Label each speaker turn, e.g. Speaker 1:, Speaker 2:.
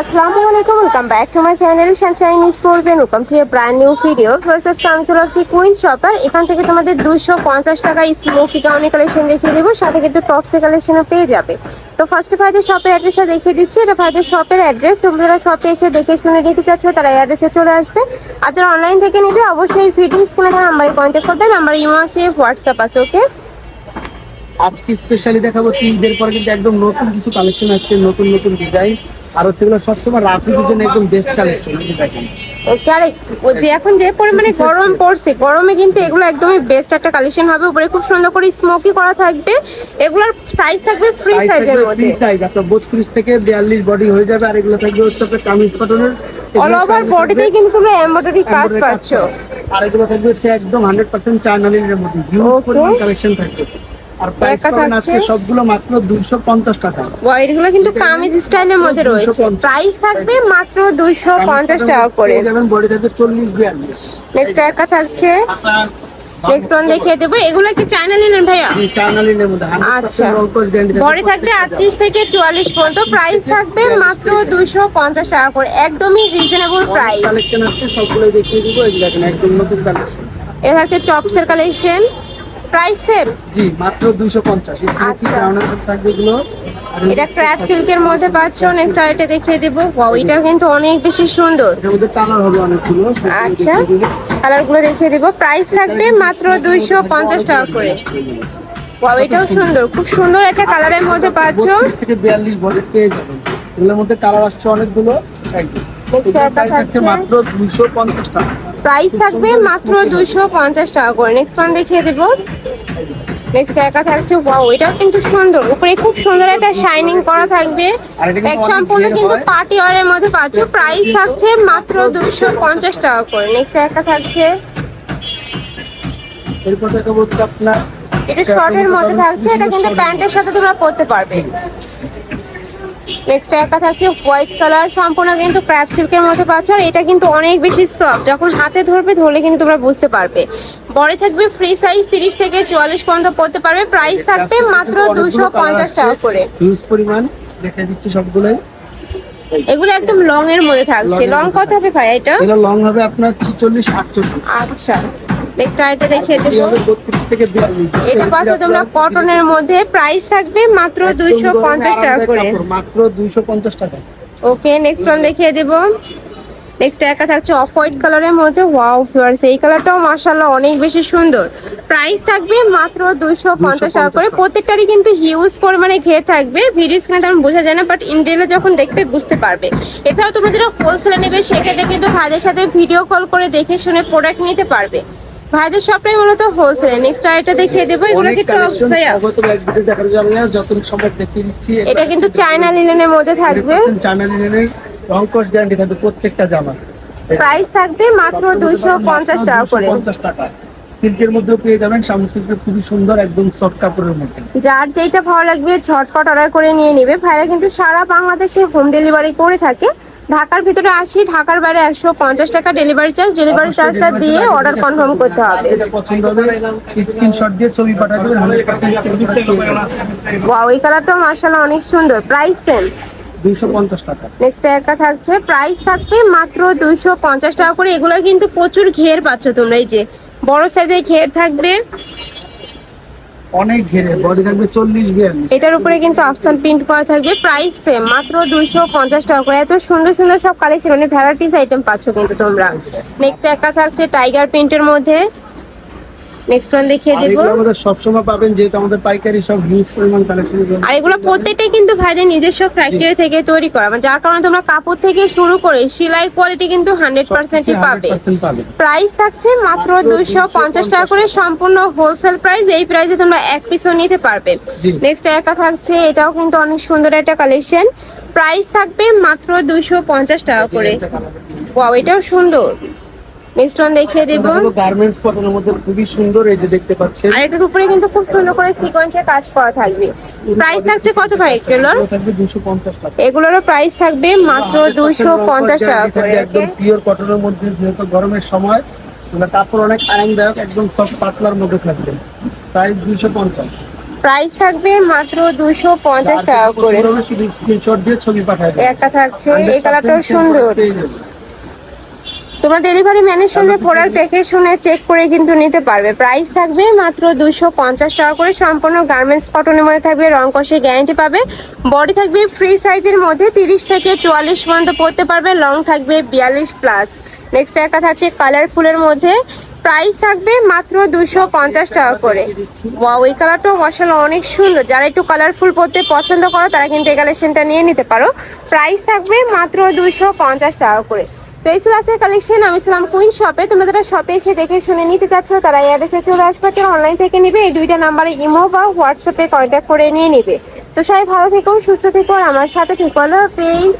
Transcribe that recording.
Speaker 1: আসসালামু আলাইকুম welcome back to my channel sunshine is করবেন welcome to a brand new video versus কাউন্সিলর সি কুইন শপার এখান থেকে তোমাদের দুশো পঞ্চাশ টাকা স্মোকি গাউনি কালেকশন দেখিয়ে দেবো, সাথে কিন্তু টপসে কালেকশনও পেয়ে যাবে। তো ফার্স্টে ভাইদের শপের অ্যাড্রেসটা দেখিয়ে দিচ্ছি। এটা ভাইদের শপের অ্যাড্রেস তোমরা যারা শপে এসে দেখে শুনে নিতে চাচ্ছ, তারা অ্যাড্রেসে চলে আসবে। আর যারা অনলাইন থেকে নিবে, অবশ্যই ভিডিও স্ক্রিনে নাম্বারে কন্ট্যাক্ট করবে। নাম্বার ইমো আছে হোয়াটসঅ্যাপ আছে ওকে
Speaker 2: আজকে স্পেশালি দেখাবো ঈদের পরে কিন্তু একদম নতুন কিছু কালেকশন আসছে, নতুন নতুন ডিজাইন আর হচ্ছে এগুলো সবসময় রাফিজের জন্য একদম বেস্ট কালেকশন এই দেখেন।
Speaker 1: ওকে যে এখন যে পরিমাণে গরম পড়ছে গরমে কিন্তু এগুলো একদমই বেস্ট একটা কালেকশন হবে। উপরে খুব সুন্দর করে স্মোকি করা থাকবে। এগুলোর সাইজ থাকবে ফ্রি সাইজের মধ্যে।
Speaker 2: ফ্রি সাইজ আপনার 32 থেকে 42 বডি হয়ে যাবে আর এগুলো থাকবে হচ্ছে আপনার কামিজ কটনের
Speaker 1: অল ওভার বডিতেই কিন্তু তোমরা এমব্রয়ডারি কাজ পাচ্ছ।
Speaker 2: আর এগুলো থাকবে হচ্ছে একদম 100% চায়না লিনের মধ্যে। হিউজ. পরিমাণ কালেকশন থাকবে। আর প্রাইস
Speaker 1: একা
Speaker 2: পাবেন
Speaker 1: থাকছে?
Speaker 2: আজকে সবগুলো মাত্র 250 টাকা।
Speaker 1: কিন্তু কামিজ স্টাইলের মধ্যে রয়েছে।
Speaker 2: 250
Speaker 1: প্রাইস থাকবে মাত্র দুইশো পঞ্চাশ টাকা করে।
Speaker 2: যাবেন বডি থাকবে 40 42
Speaker 1: নেক্সট একা থাকছে নেক্সট ওয়ান দেখিয়ে দেবো। এগুলো কি চায়না লিনেন ভাইয়া?
Speaker 2: চায়না লিনের মধ্যে।
Speaker 1: আচ্ছা। বডি থাকবে আটত্রিশ থেকে চুয়াল্লিশ পর্যন্ত। প্রাইস থাকবে মাত্র দুইশো পঞ্চাশ টাকা করে। একদমই রিজনেবল প্রাইস
Speaker 2: কালেকশন আছে সবগুলো দেখিয়ে দিব। এই দেখেন একদম নতুন কালেকশন
Speaker 1: এটা থাকছে চপসের কালেকশন প্রাইস সেম?
Speaker 2: জি মাত্র 250 স্মোকি
Speaker 1: আচ্ছা।
Speaker 2: ব্রাউনের থাকবে এগুলো।
Speaker 1: এটা ক্র্যাপ সিল্কের মধ্যে পাচ্ছ নেক্সট আরেকটা দেখিয়ে দেবো। ওয়াও এটা কিন্তু অনেক বেশি সুন্দর।
Speaker 2: এটার মধ্যে কালার হবে অনেকগুলো
Speaker 1: আচ্ছা। কালারগুলো দেখিয়ে দিব। প্রাইস থাকবে মাত্র দুইশো পঞ্চাশ টাকা করে। ওয়াও এটাও সুন্দর। খুব সুন্দর একটা কালারের মধ্যে পাচ্ছ।
Speaker 2: 42 বডি পেয়ে যাবেন। এগুলোর মধ্যে কালার আসছে অনেকগুলো।
Speaker 1: একটা
Speaker 2: price
Speaker 1: থাকছে।
Speaker 2: থাকছে মাত্র 250 টাকা।
Speaker 1: প্রাইস থাকবে মাত্র দুশো পঞ্চাশ টাকা করে। নেক্সট ওয়ান দেখিয়ে দেবো। নেক্সট একা থাকছে ওয়াও এটাও কিন্তু সুন্দর। উপরে খুব সুন্দর একটা শাইনিং করা থাকবে।
Speaker 2: এটা
Speaker 1: এক সম্পূর্ণ কিন্তু পার্টি ওয়ারের মধ্যে পাচ্ছ। প্রাইস থাকছে মাত্র দুইশো পঞ্চাশ টাকা করে। নেক্সট একা থাকছে। এটা শর্টের মধ্যে থাকছে। এটা কিন্তু প্যান্টের সাথে তোমরা পরতে পারবে। নেক্সট একটা থাকছে হোয়াইট কালার সম্পূর্ণ কিন্তু ক্র্যাপ সিল্কের মধ্যে পাচ্ছ আর এটা কিন্তু অনেক বেশি সফট যখন হাতে ধরবে ধরলে কিন্তু তোমরা বুঝতে পারবে। বড় থাকবে ফ্রি সাইজ তিরিশ থেকে চুয়াল্লিশ পর্যন্ত পড়তে পারবে। প্রাইস থাকবে মাত্র দুশো পঞ্চাশ টাকা করে।
Speaker 2: পরিমাণ দেখা দিচ্ছি সবগুলোই।
Speaker 1: এগুলো একদম লং এর মধ্যে থাকছে। লং কত হবে ভাই এটা?
Speaker 2: এটা লং হবে আপনার 46 48
Speaker 1: আচ্ছা। নেক্সট আইটা দেবো।
Speaker 2: হবে 32 থেকে 42
Speaker 1: এটা পাচ্ছ তোমরা কটনের মধ্যে প্রাইস থাকবে মাত্র দুইশো পঞ্চাশ টাকা করে।
Speaker 2: মাত্র 250 টাকা।
Speaker 1: ওকে নেক্সট ওয়ান দেখিয়ে দেব। নেক্সট একটা থাকছে অফ হোয়াইট কালারের মধ্যে। ওয়াও এই কালারটাও অনেক বেশি সুন্দর। প্রাইস থাকবে মাত্র দুইশো পঞ্চাশ টাকা করে। প্রত্যেকটারই কিন্তু হিউজ পরিমাণে ঘের থাকবে। ভিডিও স্ক্রিনে তেমন বোঝা যায় না বাট ইনডেলে যখন দেখবে বুঝতে পারবে। এছাড়াও তোমরা যেটা হোলসেলে নেবে সেক্ষেত্রে কিন্তু ভাইদের সাথে ভিডিও কল করে দেখে শুনে প্রোডাক্ট নিতে পারবে। ভাইদের সবটাই মূলত হোলসেলে নেক্সট আরেকটা দেখিয়ে দেবো এগুলো কি টপস ভাইয়া?
Speaker 2: দেখিয়ে দিচ্ছি।
Speaker 1: এটা কিন্তু চায়না লিলেনের মধ্যে থাকবে।
Speaker 2: রং কোর্স গ্যারান্টি থাকবে প্রত্যেকটা জামা।
Speaker 1: প্রাইস থাকবে মাত্র দুইশো পঞ্চাশ টাকা করে।
Speaker 2: 250 টাকা। সিল্কের মধ্যেও পেয়ে যাবেন সিল্কের খুবই সুন্দর একদম সফট কাপড়ের মধ্যে।
Speaker 1: যার যেটা ভালো লাগবে ঝটপট অর্ডার করে নিয়ে নেবে। ভাইরা কিন্তু সারা বাংলাদেশে হোম ডেলিভারি করে থাকে। ঢাকার ভিতরে আসি ঢাকার বাইরে একশো পঞ্চাশ টাকা ডেলিভারি চার্জ ডেলিভারি চার্জটা দিয়ে অর্ডার কনফার্ম করতে হবে।
Speaker 2: যেটা পছন্দ হবে স্ক্রিনশট দিয়ে ছবি পাঠিয়ে দেবেন 100% service পেয়ে যাবেন।
Speaker 1: ওয়াও এই কালারটাও মার্শাল্লাহ অনেক সুন্দর। প্রাইস সেম
Speaker 2: 250 টাকা।
Speaker 1: নেক্সট একটা থাকছে প্রাইস থাকবে মাত্র দুইশো পঞ্চাশ টাকা করে। এগুলো কিন্তু প্রচুর ঘের পাচ্ছ তোমরা এই যে বড় সাইজের ঘের থাকবে।
Speaker 2: অনেক ঘেরে বডি থাকবে 40 ঘের।
Speaker 1: এটার উপরে কিন্তু অপশন প্রিন্ট করা থাকবে। প্রাইস সেম মাত্র দুইশো পঞ্চাশ টাকা করে। এত সুন্দর সুন্দর সব কালেকশন মানে ভ্যারাইটিস আইটেম পাচ্ছ কিন্তু তোমরা। নেক্সট একটা থাকছে টাইগার প্রিন্টের মধ্যে। নেক্সট ওয়ান দেখিয়ে দেবো।
Speaker 2: আমাদের সবসময় পাবেন যেহেতু আমাদের পাইকারি সব হিউজ পরিমাণ কালেকশন
Speaker 1: আর এগুলো প্রত্যেকটাই কিন্তু ভাইদের নিজস্ব ফ্যাক্টরি থেকে তৈরি করা। মানে যার কারণে তোমরা কাপড় থেকে শুরু করে সেলাই কোয়ালিটি কিন্তু হান্ড্রেড পার্সেন্টই পাবে।
Speaker 2: পাবে।
Speaker 1: প্রাইস থাকছে মাত্র দুইশো পঞ্চাশ টাকা করে সম্পূর্ণ হোলসেল প্রাইস এই প্রাইসে তোমরা এক পিসও নিতে পারবে। নেক্সট একটা থাকছে এটাও কিন্তু অনেক সুন্দর একটা কালেকশন প্রাইস থাকবে মাত্র দুইশো পঞ্চাশ টাকা করে। ওয়াও এটাও সুন্দর। নেক্সট ওয়ান দেখিয়ে দেবো।
Speaker 2: গার্মেন্টস কটনের মধ্যে খুবই সুন্দর এই যে দেখতে পাচ্ছেন।
Speaker 1: আর এটার উপরে কিন্তু খুব সুন্দর করে সিকোয়েন্সের কাজ করা থাকবে। প্রাইস থাকছে কত ভাই এগুলোর?
Speaker 2: এগুলো থাকবে 250 টাকা।
Speaker 1: এগুলোরও প্রাইস থাকবে মাত্র দুইশো পঞ্চাশ টাকা করে
Speaker 2: একদম পিওর কটনের মধ্যে যেহেতু গরমের সময় মানে কাপড় অনেক আরামদায়ক একদম সফট পাতলার মধ্যে থাকবে। প্রাইস দুইশো পঞ্চাশ।
Speaker 1: প্রাইস থাকবে মাত্র দুশো পঞ্চাশ টাকা করে।
Speaker 2: স্ক্রিনশট দিয়ে ছবি
Speaker 1: এই একটা থাকছে এই কালারটাও সুন্দর। তোমরা ডেলিভারি ম্যানের সামনে প্রোডাক্ট দেখে। শুনে চেক করে কিন্তু নিতে পারবে। প্রাইস থাকবে মাত্র দুশো পঞ্চাশ টাকা করে। সম্পূর্ণ গার্মেন্টস কটনের মধ্যে থাকবে রং কষে গ্যারান্টি পাবে। বডি থাকবে ফ্রি সাইজের মধ্যে তিরিশ থেকে চুয়াল্লিশ পর্যন্ত পড়তে পারবে। লং থাকবে বিয়াল্লিশ প্লাস নেক্সট একটা থাকছে কালারফুলের মধ্যে। প্রাইস থাকবে মাত্র দুশো পঞ্চাশ টাকা করে। ওয়াও এই কালারটাও মশালা অনেক সুন্দর। যারা একটু কালারফুল পরতে পছন্দ করো তারা কিন্তু এই কালেকশনটা নিয়ে নিতে পারো। প্রাইস থাকবে মাত্র দুশো পঞ্চাশ টাকা করে। তো এই ছিল আজকের কালেকশন আমি ছিলাম কুইন শপে তোমরা যারা শপে এসে দেখে শুনে নিতে চাচ্ছ, তারা এই অ্যাড্রেসে চলে আসবে। অনলাইন থেকে নিবে, এই দুইটা নাম্বারে ইমো বা হোয়াটসঅ্যাপে কন্ট্যাক্ট করে নিয়ে নিবে। তো সবাই ভালো থেকো, সুস্থ থেকো, আর আমার সাথে থেকো। আল্লাহ হাফেজ